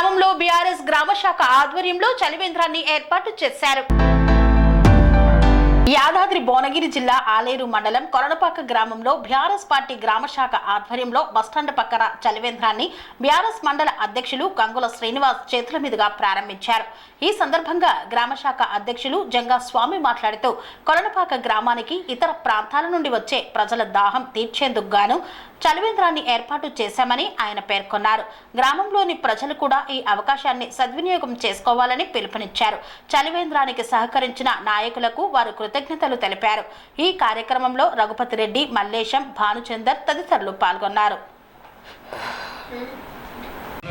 గ్రామంలో బీఆర్ఎస్ గ్రామ శాఖ ఆధ్వర్యంలో చలివేంద్రాన్ని ఏర్పాటు చేశారు. యాదాద్రి భువనగిరి జిల్లా ఆలేరు మండలం కొరణపాక గ్రామంలో బీఆర్ఎస్ పార్టీ గ్రామశాఖ ఆధ్వర్యంలో బస్టాండ్ పక్కన చలివేంద్రాన్ని బీఆర్ఎస్ మండల అధ్యక్షులు గంగుల శ్రీనివాస్ చేతుల మీదుగా ప్రారంభించారు. ఈ సందర్భంగా గ్రామ శాఖ అధ్యక్షులు జంగా స్వామి మాట్లాడుతూ కొలనపాక గ్రామానికి ఇతర ప్రాంతాల నుండి వచ్చే ప్రజల దాహం తీర్చేందుకు గాను చలివేంద్రాన్ని ఏర్పాటు చేశామని ఆయన పేర్కొన్నారు. గ్రామంలోని ప్రజలు కూడా ఈ అవకాశాన్ని సద్వినియోగం చేసుకోవాలని పిలుపునిచ్చారు. చలివేంద్రానికి సహకరించిన నాయకులకు వారు కృతజ్ఞతలు తెలిపారు. ఈ కార్యక్రమంలో రఘుపతి రెడ్డి మల్లేశం భానుచందర్ తదితరులు పాల్గొన్నారు.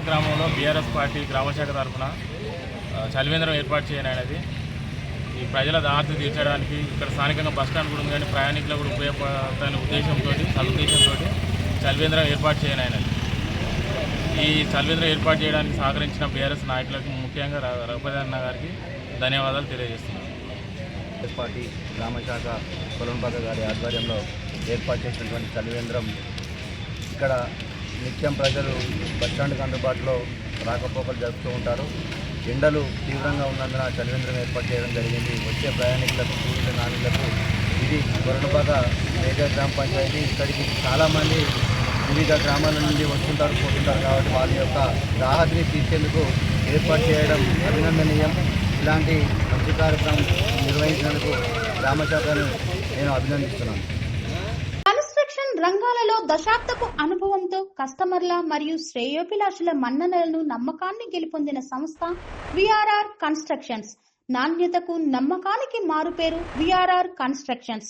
గ్రామంలో బీఆర్ఎస్ పార్టీ గ్రామశాఖ తరఫున చలివేంద్రం ఏర్పాటు చేయనది ఈ ప్రజల దాహత తీర్చడానికి ఇక్కడ స్థానికంగా బస్ స్టాండ్ కూడా ఉంది కానీ ప్రయాణికులకు కూడా ఉపయోగపడతానే ఉద్దేశంతో సదుద్దేశంతో చలివేంద్రం ఏర్పాటు చేయనది ఈ చలివేంద్రం ఏర్పాటు చేయడానికి సహకరించిన బీఆర్ఎస్ నాయకులకు ముఖ్యంగా రఘుపతి అన్న గారికి ధన్యవాదాలు తెలియజేస్తున్నాను. కాంగ్రెస్ పార్టీ గ్రామశాఖ కొలంబాక గారి ఆధ్వర్యంలో ఏర్పాటు చేసినటువంటి చలివేంద్రం ఇక్కడ నిత్యం ప్రజలు బస్టాండ్కి అందుబాటులో రాకపోకలు జరుపుతూ ఉంటారు. ఎండలు తీవ్రంగా ఉన్నందున చలివేంద్రం ఏర్పాటు చేయడం జరిగింది. వచ్చే ప్రయాణికులకు కూలీల నాణ్యులకు ఇది కొరణపాక మేజర్ గ్రామ పంచాయతీ. ఇక్కడికి చాలామంది వివిధ గ్రామాల నుండి వస్తుంటారు పోతుంటారు కాబట్టి వాళ్ళ యొక్క దాహతిని తీర్చేందుకు ఏర్పాటు చేయడం అభినందనీయం. ఇలాంటి మంచి కార్యక్రమం నిర్వహించినందుకు గ్రామ నేను అభినందిస్తున్నాను. కన్స్ట్రక్షన్ రంగాలలో దశాబ్దపు అనుభవంతో కస్టమర్ల మరియు శ్రేయోభిలాషుల మన్ననలను నమ్మకాన్ని గెలుపొందిన సంస్థ విఆర్ఆర్ కన్స్ట్రక్షన్స్. నాణ్యతకు నమ్మకానికి మారుపేరు VRR constructions.